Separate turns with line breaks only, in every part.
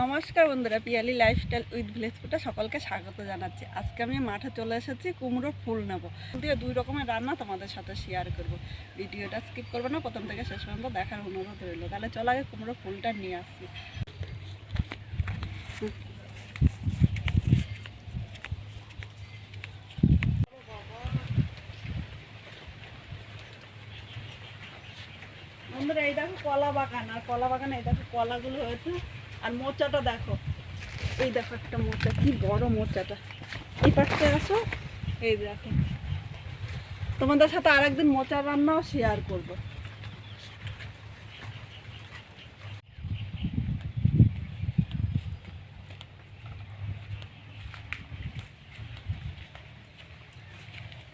নমস্কার বন্ধুরা, Piyali lifestyle with village ফুটে সকলকে স্বাগত জানাচ্ছি। আজকে আমি মাঠে চলে এসেছি, কুমড়ো ফুল নেব। দিয়ে দুই রকমের রান্না তোমাদের সাথে শেয়ার করব। ভিডিওটা স্কিপ করব না, প্রথম থেকে শেষ পর্যন্ত দেখার অনুরোধ রইল। তাহলে চলো আগে কুমড়ো ফুলটা নিয়ে আসছি বন্ধুরা, এই দেখো কলা বাগান, আর কলা বাগানে এই দেখো কলাগুলো হয়েছে। আর মোচাটা দেখো। এই দেখো একটা মোচা, কি বড় মোচাটা। এই পাশে আসো, এই দেখো। তোমাদের সাথে আরেকদিন মোচা রান্নাও শেয়ার করব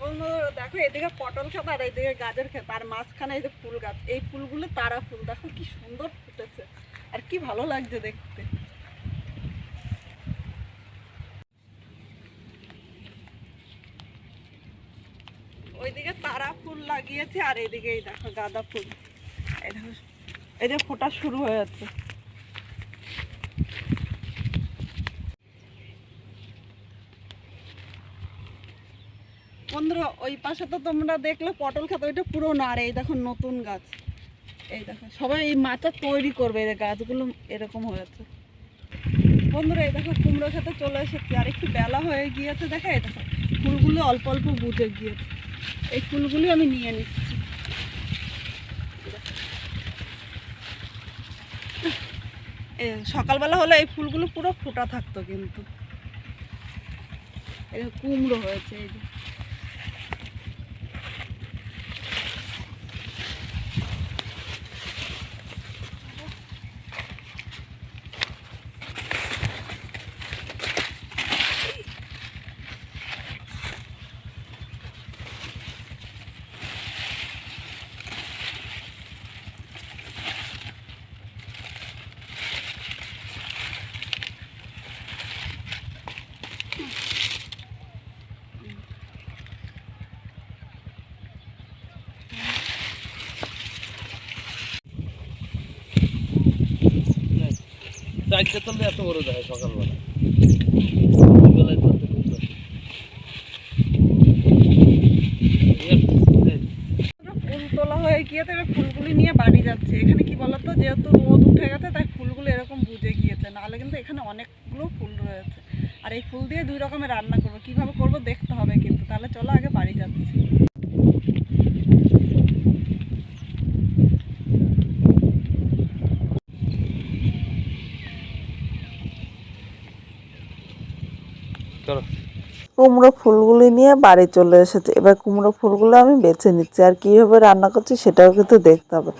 বন্ধুরা, দেখো, এদিকে পটল ক্ষেত আর এইদিকে গাজর ক্ষেত আর মাঝখানে এই যে ফুল গাছ, এই ফুলগুলো তারা ফুল। দেখো কি সুন্দর ফুটেছে। আর কি ভালো লাগছে দেখতে। ওইদিকে তারা ফুল লাগিয়েছে আর এইদিকে এই দেখো গাঁদা ফুল। এই দেখো, এই যে ফোটা শুরু হয়ে যাচ্ছে। বন্ধুরা, ওই পাশে তো তোমরা দেখলে পটল খেতে, ওইটা পুরোনো। আর এই দেখো নতুন গাছ। এই দেখো, সবাই এই মাচা তৈরি করবে, এই গাছগুলো এরকম হয়েছে বন্ধুরা, এই দেখো কুমড়ো খেতে চলে এসেছি। আর একটু বেলা হয়ে গিয়েছে, দেখো, এই দেখো, ফুলগুলো অল্প অল্প বুঝে গিয়েছে। এই ফুলগুলি আমি নিয়ে নিচ্ছি। সকালবেলা হলে, এই ফুলগুলো পুরো ফোটা থাকতো কিন্তু। এই কুমড়ো হয়েছে, এই যে।
চারটে তলে এত বড় দেয় সকালবেলা।
ফুল তোলা হয়ে গিয়েছে এবার ফুলগুলি নিয়ে বাড়ি যাচ্ছে। এখানে কি বলতো, যেহেতু রোদ উঠে গেছে, তাই ফুলগুলো এরকম বুঝে গিয়েছে। নাহলে কিন্তু এখানে অনেকগুলো ফুল রয়েছে। আর এই ফুল দিয়ে দুই রকমের রান্না করব। কীভাবে করব দেখতে হবে কিন্তু। তাহলে চলো আগে বাড়ি যাচ্ছি।
কুমড়ো ফুলগুলি নিয়ে বাড়ি চলে এসেছে। এবার কুমড়ো ফুলগুলো আমি বেছে নিচ্ছি আর কীভাবে রান্না করছি সেটাও কিন্তু দেখতে হবে।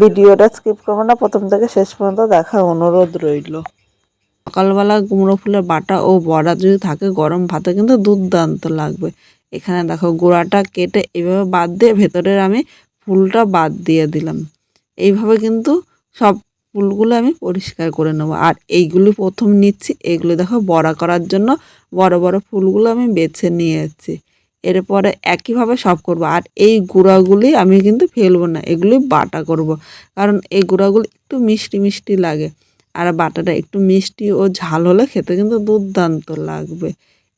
ভিডিওটা স্কিপ করব না, প্রথম থেকে শেষ পর্যন্ত দেখার অনুরোধ রইল। সকালবেলা কুমড়ো ফুলের বাটা ও বড়া যদি থাকে গরম ভাতে কিন্তু দুর্দান্ত লাগবে। এখানে দেখো গোড়াটা কেটে এভাবে বাদ দিয়ে ভেতরের আমি ফুলটা বাদ দিয়ে দিলাম। এইভাবে কিন্তু সব ফুলগুলো আমি পরিষ্কার করে নেব। আর এইগুলি প্রথম নিচ্ছি এইগুলো দেখো বড়া করার জন্য বড় বড় ফুলগুলো আমি বেছে নিয়েছি। এরপরে একইভাবে সব করব। আর এই গুঁড়াগুলি আমি কিন্তু ফেলব না, এগুলি বাটা করব। কারণ এই গুঁড়াগুলি একটু মিষ্টি মিষ্টি লাগে। আর বাটাটা একটু মিষ্টি ও ঝাল হলে খেতে কিন্তু দুর্দান্ত লাগবে।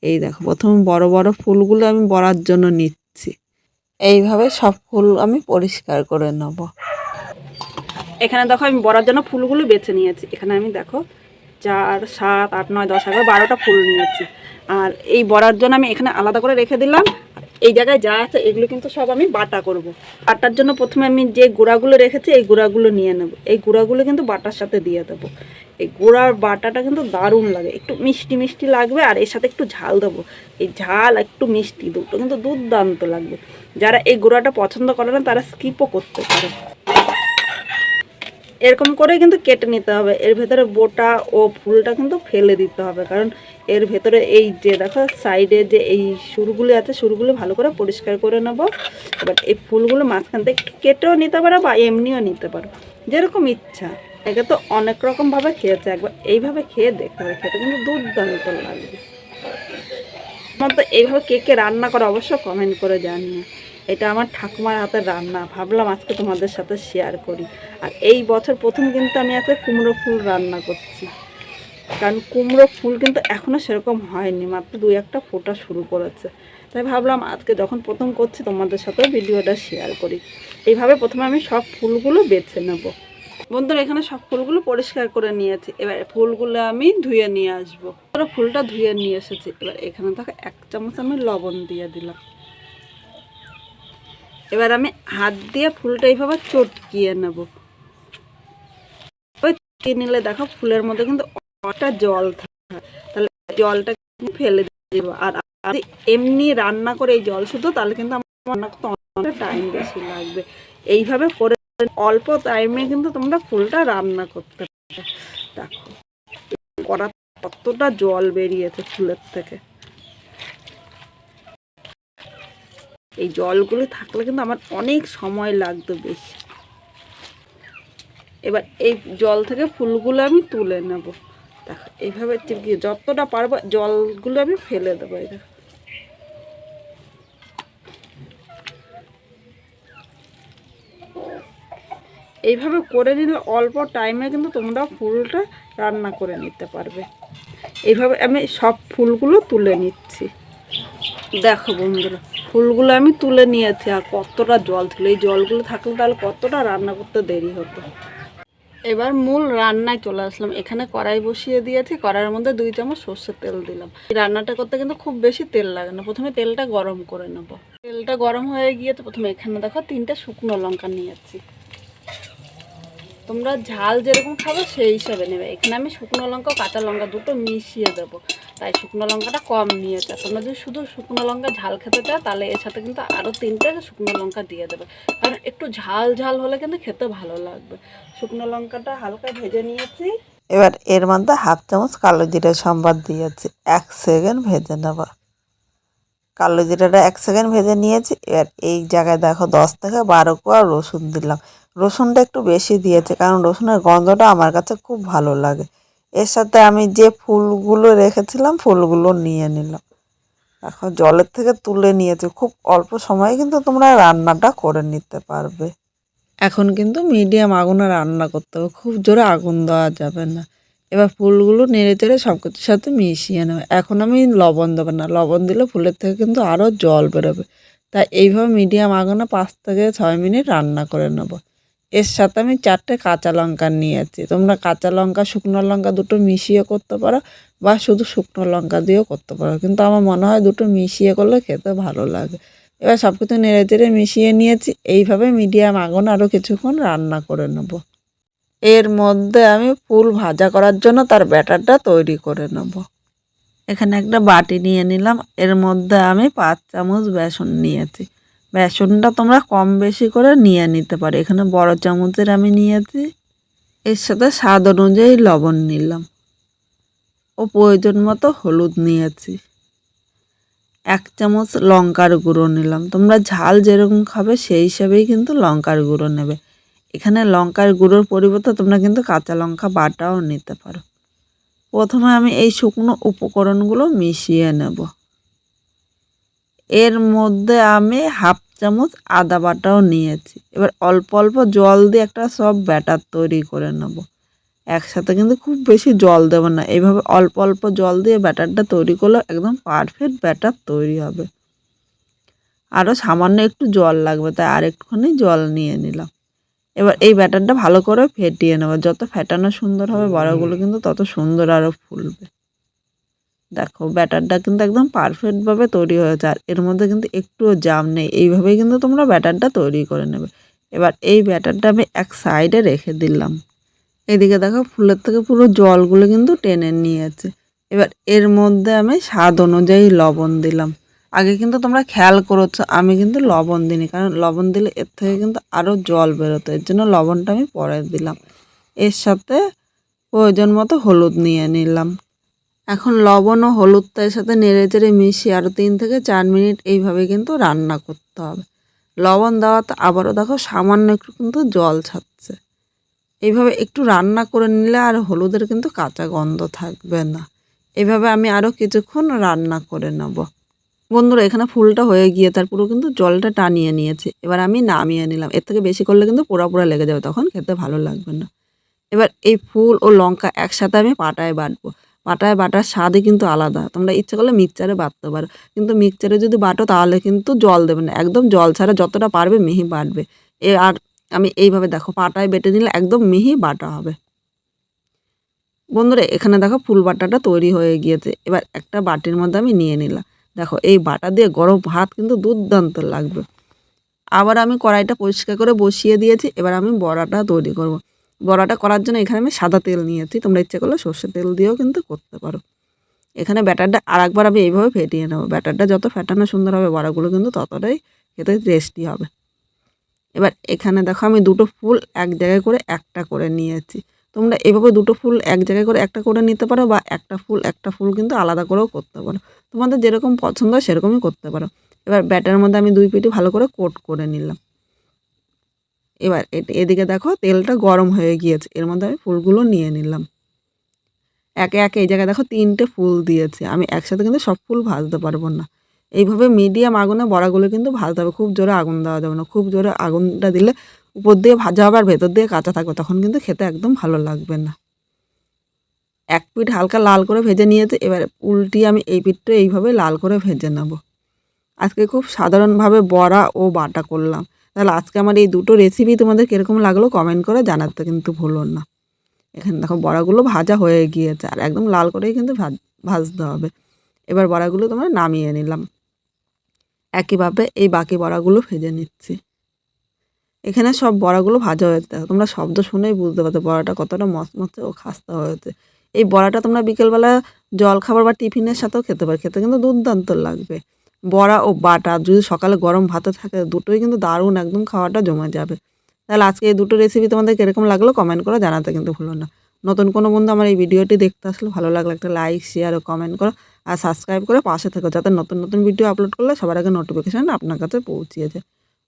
এই দেখো, প্রথমে বড় বড় ফুলগুলো আমি বড়ার জন্য নিচ্ছি। এইভাবে সব ফুল আমি পরিষ্কার করে নেব।
এখানে দেখো আমি বড়ার জন্য ফুলগুলো বেছে নিয়েছি। এখানে আমি দেখো চার, সাত, আট, নয়, দশ, এগারো, বারোটা ফুল নিয়েছি। আর এই বড়ার জন্য আমি এখানে আলাদা করে রেখে দিলাম। এই জায়গায় যা আছে এগুলো কিন্তু সব আমি বাটা করব। বাটার জন্য প্রথমে আমি যে গুঁড়াগুলো রেখেছি, এই গুঁড়াগুলো নিয়ে নেব। এই গুঁড়াগুলো কিন্তু বাটার সাথে দিয়ে দেবো। এই গুঁড়ার বাটাটা কিন্তু দারুণ লাগে। একটু মিষ্টি মিষ্টি লাগবে আর এর সাথে একটু ঝাল দেবো। এই ঝাল একটু মিষ্টি দুটো কিন্তু দুর্দান্ত লাগবে। যারা এই গুঁড়াটা পছন্দ করে না, তারা স্কিপও করতে পারে। এরকম করে কিন্তু কেটে নিতে হবে। এর ভেতরে বোটা ও ফুলটা কিন্তু ফেলে দিতে হবে। কারণ এর ভেতরে এই যে দেখো, সাইডে যে এই সুরগুলি আছে সুরগুলো ভালো করে পরিষ্কার করে নেব। এবার এই ফুলগুলো মাঝখান থেকে কেটেও নিতে পারো বা এমনিও নিতে পারো। যেরকম ইচ্ছা। একে তো অনেক রকমভাবে খেয়েছে। একবার এইভাবে খেয়ে দেখতে হবে। খেতে কিন্তু দুর্দান্ত লাগবে আমার তো এইভাবে কে কে রান্না করে অবশ্য কমেন্ট করে জানিয়ে এটা আমার ঠাকুমার হাতের রান্না। ভাবলাম আজকে তোমাদের সাথে শেয়ার করি। আর এই বছর প্রথম কিন্তু আমি আজকে কুমড়ো ফুল রান্না করছি।
কারণ কুমড়ো ফুল কিন্তু এখনও সেরকম হয়নি, মাত্র দুই একটা ফোটা শুরু করেছে। তাই ভাবলাম আজকে যখন প্রথম করছি তোমাদের সাথে ভিডিওটা শেয়ার করি। এইভাবে প্রথমে আমি সব ফুলগুলো বেছে নেব। বন্ধুরা, এখানে সব ফুলগুলো পরিষ্কার করে নিয়েছি। এবার ফুলগুলো আমি ধুয়ে নিয়ে আসব। ফুলটা ধুয়ে নিয়ে এসেছি। এবার এখানে দেখো এক চামচ আমি লবণ দিয়ে দিলাম। এবার আমি হাত দিয়ে ফুলটা এইভাবে চটকিয়ে নেব। ওই চটকিয়ে নিলে দেখো ফুলের মধ্যে কিন্তু অনেকটা জল থাকে। তাহলে জলটা ফেলে দেবো। আর এমনি রান্না করে এই জল শুধু, তাহলে কিন্তু আমার টাইম বেশি লাগবে। এইভাবে করে অল্প টাইমে কিন্তু তোমরা ফুলটা রান্না করতে পারবে দেখো করা কতটা জল বেরিয়েছে ফুলের থেকে। এই জলগুলো থাকলে কিন্তু আমার অনেক সময় লাগতো বেশি। এবার এই জল থেকে ফুলগুলো আমি তুলে নেব। দেখো, এইভাবে যতটা পারব জলগুলো আমি ফেলে দেবো এই দেখো। এইভাবে করে নিলে অল্প টাইমে কিন্তু তোমরা ফুলটা রান্না করে নিতে পারবে। এইভাবে আমি সব ফুলগুলো তুলে নিচ্ছি। দেখো বন্ধুরা ফুলগুলো আমি তুলে নিয়েছি, আর কতটা জল ছিল। এই জলগুলো থাকলে তাহলে কতটা রান্না করতে দেরি হতো। এবার মূল রান্নায় চলে আসলাম। এখানে কড়াই বসিয়ে দিয়েছি, কড়াইয়ের মধ্যে দুই চামচ সর্ষের তেল দিলাম। রান্নাটা করতে কিন্তু খুব বেশি তেল লাগে না। প্রথমে তেলটা গরম করে নেব। তেলটা গরম হয়ে গিয়ে তো প্রথমে এখানে দেখো তিনটা শুকনো লঙ্কা নিয়েছি। তোমরা ঝাল যেরকম খাবে সেই হিসাবে নেবে। এখানে আমি শুকনো লঙ্কা কাঁচা লঙ্কা দুটো মিশিয়ে দেবো। তাই শুকনো লঙ্কাটা কম নিয়েছে। তোমরা যদি শুধু শুকনো লঙ্কা ঝাল খেতে চাও, তাহলে এর সাথে কিন্তু আরও তিনটে শুকনো লঙ্কা দিয়ে দেবে। কারণ একটু ঝাল ঝাল হলে কিন্তু খেতে ভালো লাগবে। শুকনো লঙ্কাটা হালকা ভেজে নিয়েছি।
এবার এর মধ্যে হাফ চামচ কালো জিরে সম্বাদ দিয়েছি। এক সেকেন্ড ভেজে নেব। কালো জিরাটা এক সেকেন্ড ভেজে নিয়েছি। এবার এই জায়গায় দেখো দশ থেকে বারো কোয়া রসুন দিলাম। রসুনটা একটু বেশি দিয়েছে কারণ রসুনের গন্ধটা আমার কাছে খুব ভালো লাগে। এর সাথে আমি যে ফুলগুলো রেখেছিলাম, ফুলগুলো নিয়ে নিলাম। এখন জলের থেকে তুলে নিয়েছি। খুব অল্প সময়ে কিন্তু তোমরা রান্নাটা করে নিতে পারবে। এখন কিন্তু মিডিয়াম আগুনে রান্না করতে হবে। খুব জোরে আগুন দেওয়া যাবে না। এবার ফুলগুলো নেড়ে চেড়ে সব কিছুর সাথে মিশিয়ে নেবে। এখন আমি লবণ দেবো না। লবণ দিলে ফুলের থেকে কিন্তু আরও জল বেরোবে। তাই এইভাবে মিডিয়াম আগুনে পাঁচ থেকে ছয় মিনিট রান্না করে নেব। এর সাথে আমি চারটে কাঁচা লঙ্কা নিয়েছি। তোমরা কাঁচা লঙ্কা, শুকনো লঙ্কা দুটো মিশিয়ে করতে পারো বা শুধু শুকনো লঙ্কা দিয়েও করতে পারো। কিন্তু আমার মনে হয় দুটো মিশিয়ে করলে খেতে ভালো লাগে। এবার সব কিছু নেড়ে চেড়ে মিশিয়ে নিয়েছি। এইভাবে মিডিয়াম আগুন আরও কিছুক্ষণ রান্না করে নেব। এর মধ্যে আমি ফুল ভাজা করার জন্য তার ব্যাটারটা তৈরি করে নেব। এখানে একটা বাটি নিয়ে নিলাম। এর মধ্যে আমি পাঁচ চামচ বেসন নিয়েছি। বেসনটা তোমরা কম বেশি করে নিয়ে নিতে পারো। এখানে বড় চামচের আমি নিয়েছি। এর সাথে স্বাদ অনুযায়ী লবণ নিলাম। ও প্রয়োজন মতো হলুদ নিয়েছি। এক চামচ লঙ্কার গুঁড়ো নিলাম। তোমরা ঝাল যেরকম খাবে সেই হিসাবেই কিন্তু লঙ্কার গুঁড়ো নেবে। এখানে লঙ্কার গুঁড়োর পরিবর্তে তোমরা কিন্তু কাঁচা লঙ্কা বাটাও নিতে পারো। প্রথমে আমি এই শুকনো উপকরণগুলো মিশিয়ে নেব। এর মধ্যে আমি হাফ চামচ আদা বাটাও নিয়েছি। এবার অল্প অল্প জল দিয়ে একটা সব ব্যাটার তৈরি করে নেব। একসাথে কিন্তু খুব বেশি জল দেবো না। এইভাবে অল্প অল্প জল দিয়ে ব্যাটারটা তৈরি করলে একদম পারফেক্ট ব্যাটার তৈরি হবে। আরও সামান্য একটু জল লাগবে, তাই আর একটুখানি জল নিয়ে নিলাম। এবার এই ব্যাটারটা ভালো করে ফেটিয়ে নেব। যত ফেটানো সুন্দর হবে বড়াগুলো কিন্তু তত সুন্দর আরও ফুলবে। দেখো ব্যাটারটা কিন্তু একদম পারফেক্টভাবে তৈরি হয়েছে আর এর মধ্যে কিন্তু একটুও জাম নেই। এইভাবেই কিন্তু তোমরা ব্যাটারটা তৈরি করে নেবে। এবার এই ব্যাটারটা আমি এক সাইডে রেখে দিলাম। এদিকে দেখো ফুলের থেকে পুরো জলগুলো কিন্তু টেনে নিয়েছে। এবার এর মধ্যে আমি স্বাদ অনুযায়ী লবণ দিলাম। আগে কিন্তু তোমরা খেয়াল করেছ, আমি কিন্তু লবণ দিইনি, কারণ লবণ দিলে এর থেকে কিন্তু আরও জল বেরোতো, এর জন্য লবণটা আমি পরে দিলাম। এর সাথে প্রয়োজন মতো হলুদ নিয়ে নিলাম। এখন লবণ ও হলুদটা এর সাথে নেড়ে চেড়ে মিশিয়ে আরও তিন থেকে চার মিনিট এইভাবে কিন্তু রান্না করতে হবে। লবণ দেওয়াতে আবারও দেখো সামান্য একটু কিন্তু জল ছাড়ছে। এইভাবে একটু রান্না করে নিলে আর হলুদের কিন্তু কাঁচা গন্ধ থাকবে না। এভাবে আমি আরও কিছুক্ষণ রান্না করে নেব। বন্ধুরা, এখানে ফুলটা হয়ে গিয়ে তার পুরো কিন্তু জলটা টানিয়ে নিয়েছে। এবার আমি নামিয়ে নিলাম। এর থেকে বেশি করলে কিন্তু পোড়া পোড়া লেগে যাবে, তখন খেতে ভালো লাগবে না। এবার এই ফুল ও লঙ্কা একসাথে আমি পাটায় বাটবো। পাটায় বাটার স্বাদই কিন্তু আলাদা। তোমরা ইচ্ছে করলে মিক্সচারে বাটতে পারো। কিন্তু মিক্সচারে যদি বাটো, তাহলে কিন্তু জল দেবে না। একদম জল ছাড়া যতটা পারবে মিহি বাটবে। এ আর আমি এইভাবে দেখো, পাটায় বেটে নিলে একদম মিহি বাটা হবে। বন্ধুরা, এখানে দেখো ফুল বাটাটা তৈরি হয়ে গিয়েছে। এবার একটা বাটির মধ্যে আমি নিয়ে নিলাম। দেখো, এই বাটা দিয়ে গরম ভাত কিন্তু দুর্দান্ত লাগবে। আবার আমি কড়াইটা পরিষ্কার করে বসিয়ে দিয়েছি, এবার আমি বড়াটা তৈরি করব। বড়াটা করার জন্য এখানে আমি সাদা তেল নিয়েছি, তোমরা ইচ্ছে করলে সর্ষের তেল দিয়েও কিন্তু করতে পারো। এখানে ব্যাটারটা আরেকবার আমি এইভাবে ফেটিয়ে নেব। ব্যাটারটা যত ফেটানো সুন্দর হবে, বড়াগুলো কিন্তু ততটাই খেতে টেস্টি হবে। এবার এখানে দেখো, আমি দুটো ফুল এক জায়গায় করে একটা করে নিয়েছি। তোমরা এভাবে দুটো ফুল এক জায়গায় করে একটা করে নিতে পারো বা একটা ফুল একটা ফুল কিন্তু আলাদা করেও করতে পারো। তোমাদের যেরকম পছন্দ হয় সেরকমই করতে পারো। এবার ব্যাটার মধ্যে আমি দুই পিঠি ভালো করে কোট করে নিলাম। এবার এদিকে দেখো তেলটা গরম হয়ে গিয়েছে। এর মধ্যে আমি ফুলগুলো নিয়ে নিলাম। একে একে এই জায়গায় দেখো তিনটে ফুল দিয়েছে। আমি একসাথে কিন্তু সব ফুল ভাজতে পারব না। এইভাবে মিডিয়াম আগুনে বড়াগুলো কিন্তু ভাজতে হবে। খুব জোরে আগুন দেওয়া যাবে না। খুব জোরে আগুনটা দিলে উপর দিয়ে ভাজা হবে আর ভেতর দিয়ে কাঁচা থাকবে, তখন কিন্তু খেতে একদম ভালো লাগবে না। এক পিঠ হালকা লাল করে ভেজে নিয়েছে, এবার উল্টিয়ে আমি এই পিঠটা এইভাবে লাল করে ভেজে নেব। আজকে খুব সাধারণভাবে বড়া ও বাটা করলাম। তাহলে আজকে আমার এই দুটো রেসিপি তোমাদের কীরকম লাগল কমেন্ট করে জানাতে কিন্তু ভুলো না। এখানে দেখো বড়াগুলো ভাজা হয়ে গিয়েছে, আর একদম লাল করেই কিন্তু ভাজ ভাজতে হবে। এবার বড়াগুলো তোমরা নামিয়ে নিলাম। একইভাবে এই বাকি বড়াগুলো ভেজে নিচ্ছি। এখানে সব বড়াগুলো ভাজা হয়েছে তোমরা শব্দ শুনেই বুঝতে পারছ বড়াটা কতটা মচমচে ও খাস্তা হয়েছে। এই বড়াটা তোমরা বিকেলবেলা জল খাবার বা টিফিনের সাথেও খেতে পারো, খেতে কিন্তু দুর্দান্ত লাগবে। বড়া ও বাটা যদি সকালে গরম ভাতে থাকে, দুটোই কিন্তু দারুণ একদম খাওয়াটা জমে যাবে। তাহলে আজকে এই দুটো রেসিপি তোমাদের কীরকম লাগল কমেন্ট করে জানাতে কিন্তু ভুলো না। নতুন কোনো বন্ধু আমার এই ভিডিওটি দেখতে আসলে ভালো লাগলে একটা লাইক শেয়ার ও কমেন্ট করো আর সাবস্ক্রাইব করে পাশে থেকো, যাতে নতুন নতুন ভিডিও আপলোড করলে সবার আগে নোটিফিকেশান আপনার কাছে পৌঁছিয়ে যায়।